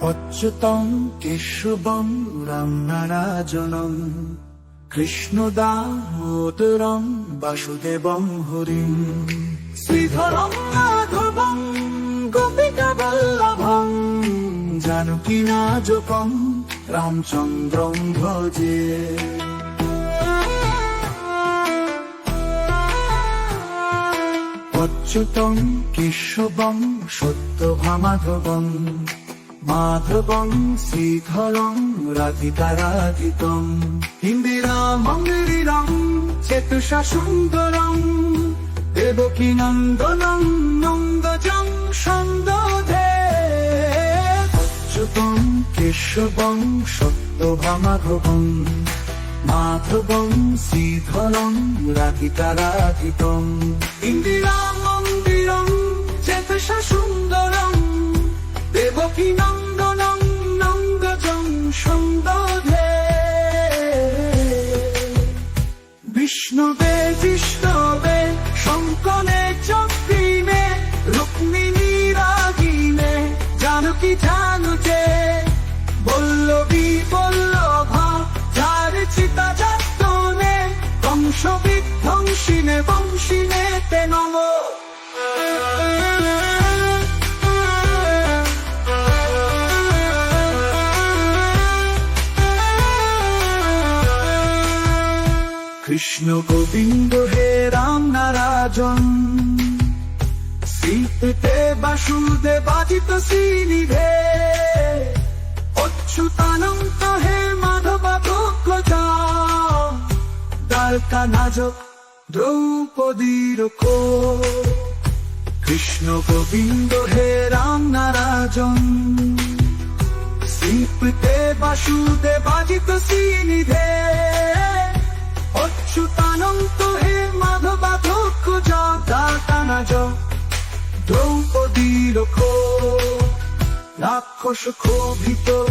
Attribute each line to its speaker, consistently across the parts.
Speaker 1: অচ্যুতম কেশবম রাম নারাজনম কৃষ্ণ দামোদরম বাসুদেবম হরিম। শ্রীধরম মাধবম গোপিকা বল্লভম জানকী নাজকম রামচন্দ্রম ভজে। অচ্যুতম কেশবম সত্যভামাধবম মাধবম শ্রীধরম রাধিকারাধিতম। ইন্দিরামং গিরিরম চেতুষা নন্দনম নন্দজং সন্দধে। অচ্যুতম কেশবম সত্যভামাধবম মাধবম শ্রীধরম রাধিকারাধিতম। জানকী জানুজে বল্লভী যার চিতা যাতনে বংশ বিধ্বংসিনে বংশিনে তে নম। কৃষ্ণ গোবিন্দ হে রাম নারাজন। মাধব কৃষ্ণ গোবিন্দ হে রাম নারাজন শ্রীপতে বাসুদেবাজিত শ্রীনিধে অচ্যুতানন্ত দ্রৌপদীর রাক্ষস ক্ষোভিত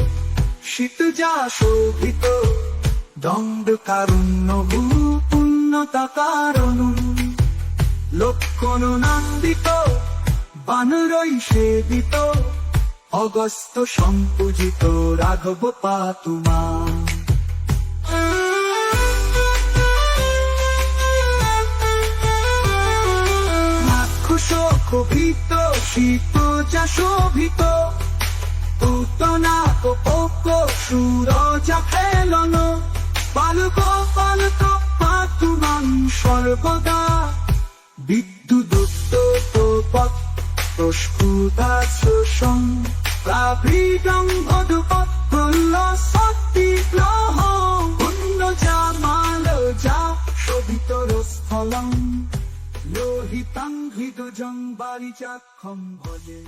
Speaker 1: শীতজা শোভিত দণ্ড কারুণ্য পুণ্যতা কারণ। লক্ষণ নন্দিত, বানরই সেবিত, অগস্ত সম্পূজিত রাঘব পাতুমা। ক্ষোভিত শীত যা শোভিত। পুতনা কোপক সুর যা ফেলন। পালক পালক পাতুমান সর্বদা। বিদ্যুৎ পথ প্রস্ফুটা শোষণ প্রাভৃতং ভদুপৎ প্রল্ল শক্তি গ্রহ। পুণ্য যা মাল যা শোভিত স্থলম লোহিতাং হৃদজং বারিচাক্ষম ভজে